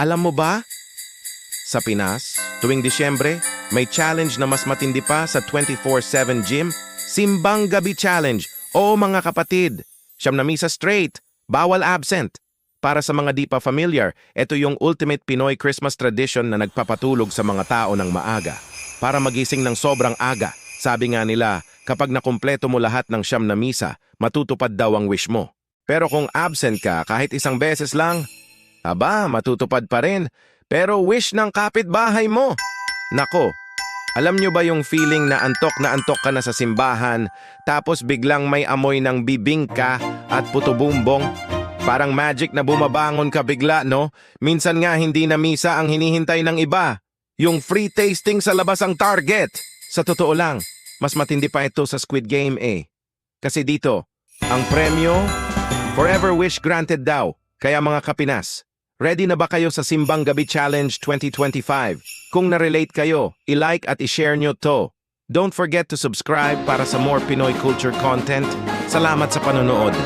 Alam mo ba? Sa Pinas, tuwing Disyembre, may challenge na mas matindi pa sa 24-7 gym, Simbang Gabi Challenge. Oo mga kapatid, siyam na misa straight, bawal absent. Para sa mga di pa familiar, ito yung ultimate Pinoy Christmas tradition na nagpapatulog sa mga tao ng maaga. Para magising ng sobrang aga, sabi nga nila, kapag nakumpleto mo lahat ng siyam na misa, matutupad daw ang wish mo. Pero kung absent ka kahit isang beses lang, aba, matutupad pa rin. Pero wish ng kapitbahay mo. Nako, alam nyo ba yung feeling na antok na antok ka na sa simbahan, tapos biglang may amoy ng bibingka at putubumbong? Parang magic na bumabangon ka bigla, no? Minsan nga hindi na misa ang hinihintay ng iba. Yung free tasting sa labas ang target. Sa totoo lang, mas matindi pa ito sa Squid Game eh. Kasi dito, ang premyo, forever wish granted daw. Kaya mga kapinas, ready na ba kayo sa Simbang Gabi Challenge 2025? Kung na-relate kayo, i-like at i-share nyo to. Don't forget to subscribe para sa more Pinoy culture content. Salamat sa panonood.